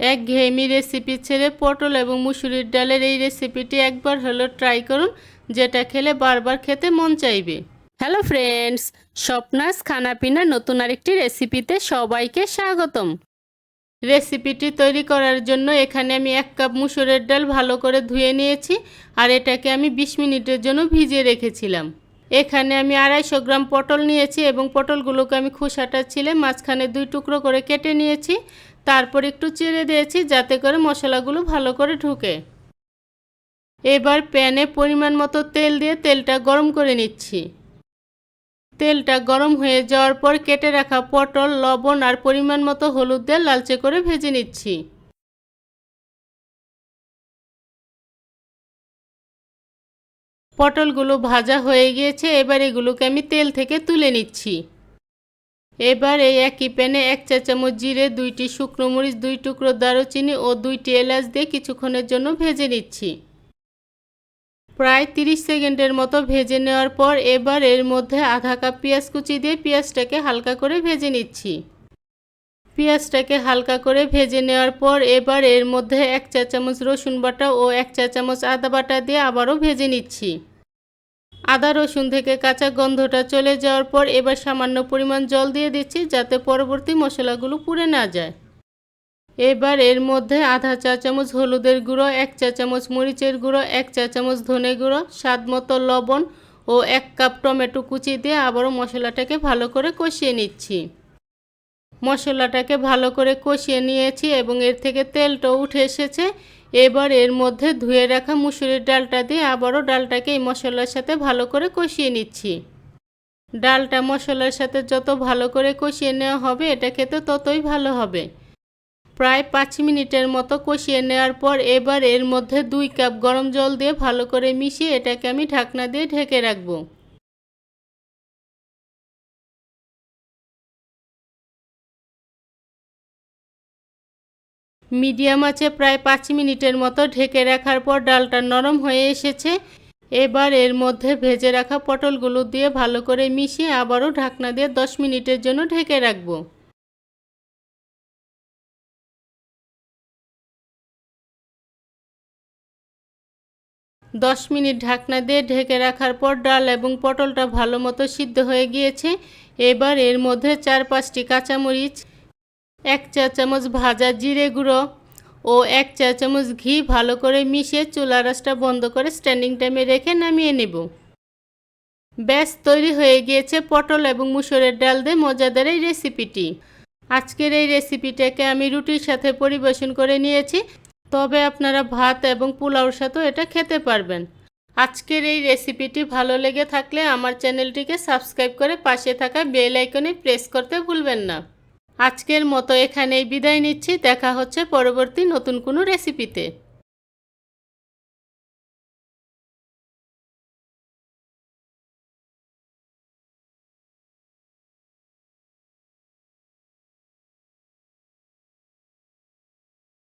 এক ঘেয়েমি রেসিপি ছেড়ে পটল এবং মুসুরির ডালের এই রেসিপিটি একবার হলো ট্রাই করুন, যেটা খেলে বারবার খেতে মন চাইবে। হ্যালো ফ্রেন্ডস স্বপ্নাস খানাপিনা নতুন আরেকটি রেসিপিতে সবাইকে স্বাগতম। রেসিপিটি তৈরি করার জন্য এখানে আমি এক কাপ মুসুরের ডাল ভালো করে ধুয়ে নিয়েছি, আর এটাকে আমি বিশ মিনিটের জন্য ভিজিয়ে রেখেছিলাম। এখানে আমি আড়াইশো গ্রাম পটল নিয়েছি এবং পটলগুলোকে আমি খোসাটা ছিলে মাঝখানে দুই টুকরো করে কেটে নিয়েছি। তারপর একটু চিড়ে দিয়েছি যাতে করে মশলাগুলো ভালো করে ঢুকে। এবার প্যানে পরিমাণ মতো তেল দিয়ে তেলটা গরম করে নিচ্ছি। তেলটা গরম হয়ে যাওয়ার পর কেটে রাখা পটল, লবণ আর পরিমাণ মতো হলুদ দিয়ে লালচে করে ভেজে নিচ্ছি। পটলগুলো ভাজা হয়ে গিয়েছে, এবার এগুলোকে আমি তেল থেকে তুলে নিচ্ছি। এবার এই একই প্যানে এক চা চামচ জিরে, দুইটি শুকনো মরিচ, দুই টুকরো দারুচিনি ও দুইটি এলাচ দিয়ে কিছুক্ষণের জন্য ভেজে নিচ্ছি। প্রায় 30 সেকেন্ডের মতো ভেজে নেওয়ার পর এবার এর মধ্যে আধা কাপ পেঁয়াজ কুচি দিয়ে পেঁয়াজটাকে হালকা করে ভেজে নিচ্ছি। পেঁয়াজটাকে হালকা করে ভেজে নেওয়ার পর এবার এর মধ্যে এক চা চামচ রসুন বাটা ও এক চা চামচ আদা বাটা দিয়ে আবারও ভেজে নিচ্ছি। আদা, রসুন থেকে কাঁচা গন্ধটা চলে যাওয়ার পর এবার সামান্য পরিমাণ জল দিয়ে দিচ্ছি যাতে পরবর্তী মশলাগুলো পুড়ে না যায়। এবার এর মধ্যে আধা চা চামচ হলুদের গুঁড়ো, এক চা চামচ মরিচের গুঁড়ো, এক চা চামচ ধনে গুঁড়ো, স্বাদ মতো লবণ ও এক কাপ টমেটো কুচি দিয়ে আবারও মশলাটাকে ভালো করে কষিয়ে নিচ্ছি। মশলাটাকে ভালো করে কষিয়ে নিয়েছি এবং এর থেকে তেলটাও উঠে এসেছে। এবার এর মধ্যে ধুয়ে রাখা মুসুরির ডালটা দিয়ে আবারও ডালটাকে এই মশলার সাথে ভালো করে কষিয়ে নিচ্ছি। ডালটা মশলার সাথে যত ভালো করে কষিয়ে নেওয়া হবে, এটা খেতে ততই ভালো হবে। প্রায় পাঁচ মিনিটের মতো কষিয়ে নেওয়ার পর এবার এর মধ্যে দুই কাপ গরম জল দিয়ে ভালো করে মিশিয়ে এটাকে আমি ঢাকনা দিয়ে ঢেকে রাখব। মিডিয়াম আছে প্রায় পাঁচ মিনিটের মতো ঢেকে রাখার পর ডালটা নরম হয়ে এসেছে। এবার এর মধ্যে ভেজে রাখা পটলগুলো দিয়ে ভালো করে মিশিয়ে আবারও ঢাকনা দিয়ে দশ মিনিটের জন্য ঢেকে রাখব। দশ মিনিট ঢাকনা দিয়ে ঢেকে রাখার পর ডাল এবং পটলটা ভালো মতো সিদ্ধ হয়ে গিয়েছে। এবার এর মধ্যে চার পাঁচটি কাঁচামরিচ এক চা চামচ ভাজা জিরে গুঁড়ো ও এক চা চামচ ঘি ভালো করে মিশিয়ে চুলা রাসটা বন্ধ করে স্ট্যান্ডিং টাইমে রেখে নামিয়ে নেব। ব্যাস, তৈরি হয়ে গিয়েছে পটল এবং মুসুরের ডাল দিয়ে মজাদার এই রেসিপিটি আজকের এই রেসিপিটাকে আমি রুটির সাথে পরিবেশন করে নিয়েছি, তবে আপনারা ভাত এবং পোলাওর সাথেও এটা খেতে পারবেন। আজকের এই রেসিপিটি ভালো লেগে থাকলে আমার চ্যানেলটিকে সাবস্ক্রাইব করে পাশে থাকা বেল আইকনে প্রেস করতে ভুলবেন না। আজকের মতো এখানেই বিদায় নিচ্ছি। দেখা হচ্ছে পরবর্তী নতুন কোনো রেসিপিতে